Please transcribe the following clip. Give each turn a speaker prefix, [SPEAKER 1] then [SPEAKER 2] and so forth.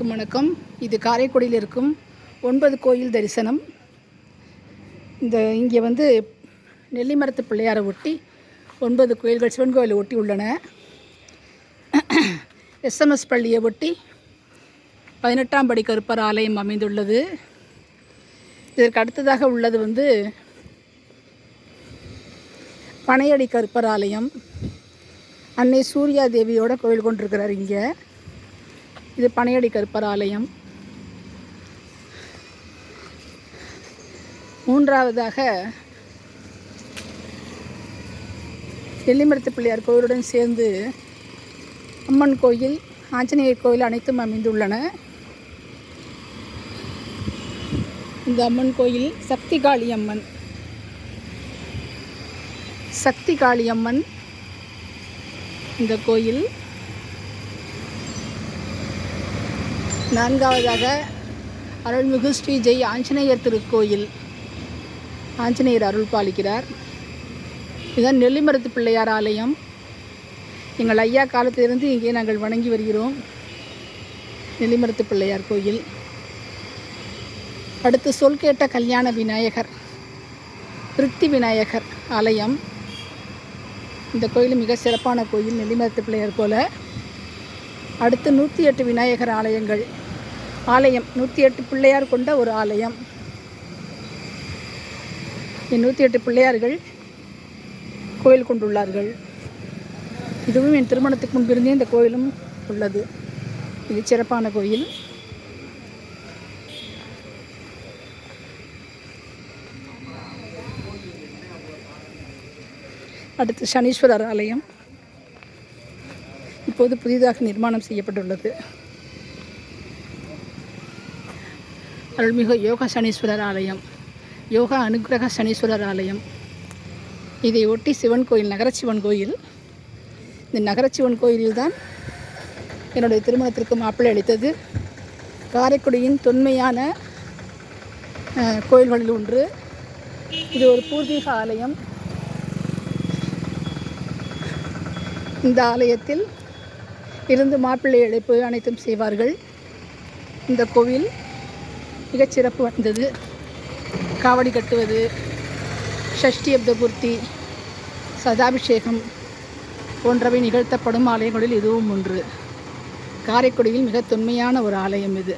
[SPEAKER 1] அனைவருக்கும் வணக்கம். இது காரைக்குடியில் இருக்கும் ஒன்பது கோயில் தரிசனம். இந்த இங்கே வந்து நெல்லிமரத்து பிள்ளையாரை ஒட்டி ஒன்பது கோயில்கள் சிவன் கோயிலை ஒட்டி உள்ளன. எஸ்எம்எஸ் பள்ளியை ஒட்டி பதினெட்டாம் படி கருப்பர் ஆலயம் அமைந்துள்ளது. இதற்கு அடுத்ததாக உள்ளது வந்து பனையடி கருப்பர் ஆலயம். அன்னை சூர்யா தேவியோட கோயில் கொண்டிருக்கிறார் இங்கே. இது பனையடி கருப்பர் ஆலயம் மூன்றாவதாக நெல்லிமரத்து பிள்ளையார் கோயிலுடன் சேர்ந்து அம்மன் கோயில் ஆஞ்சநேயர் கோயில் அனைத்தும் அமைந்துள்ளன. இந்த அம்மன் கோயில் சக்தி காளி அம்மன். சக்தி காளி அம்மன் இந்த கோயில். நான்காவதாக அருள்மிகு ஸ்ரீ ஜெய் ஆஞ்சநேயர் திருக்கோயில். ஆஞ்சநேயர் அருள் பாலிக்கிறார் இதுதான் நெல்லிமரத்து பிள்ளையார் ஆலயம். எங்கள் ஐயா காலத்திலிருந்து இங்கே நாங்கள் வணங்கி வருகிறோம். நெல்லிமரத்து பிள்ளையார் கோயில். அடுத்து சொல் கேட்ட கல்யாண விநாயகர் திருப்தி விநாயகர் ஆலயம். இந்த கோயில் மிக சிறப்பான கோயில் நெல்லிமரத்து பிள்ளையார் போல. அடுத்து நூற்றி எட்டு விநாயகர் ஆலயங்கள். ஆலயம். நூற்றி எட்டு பிள்ளையார் கொண்ட ஒரு ஆலயம். நூற்றி எட்டு பிள்ளையார்கள் கோயில் கொண்டுள்ளார்கள். இதுவும் என் திருமணத்துக்கு முன்பிருந்தே இந்த கோயிலும் உள்ளது. இது சிறப்பான கோயில். அடுத்து சனீஸ்வரர் ஆலயம். இப்போது புதிதாக நிர்மாணம் செய்யப்பட்டுள்ளது. அருள்மிகு யோகா சனீஸ்வரர் ஆலயம் யோகா அனுகிரக சனீஸ்வரர் ஆலயம். இதை ஒட்டி சிவன் கோயில் நகரச்சிவன் கோயில். இந்த நகரச்சிவன் கோயிலில்தான் என்னுடைய திருமணத்திற்கு மாப்பிள்ளை அளித்தது. காரைக்குடியின் தொன்மையான கோயில்களில் ஒன்று. இது ஒரு பூர்வீக ஆலயம். இந்த ஆலயத்தில் இருந்து மாப்பிள்ளை அழைப்பு அனைத்தும் செய்வார்கள். இந்த கோவில் மிகச்சிறப்பு வந்தது. காவடி கட்டுவது ஷஷ்டி அப்தபூர்த்தி சதாபிஷேகம் போன்றவை நிகழ்த்தப்படும் ஆலயங்களில் இதுவும் ஒன்று. காரைக்குடியில் மிக தொன்மையான ஒரு ஆலயம் இது.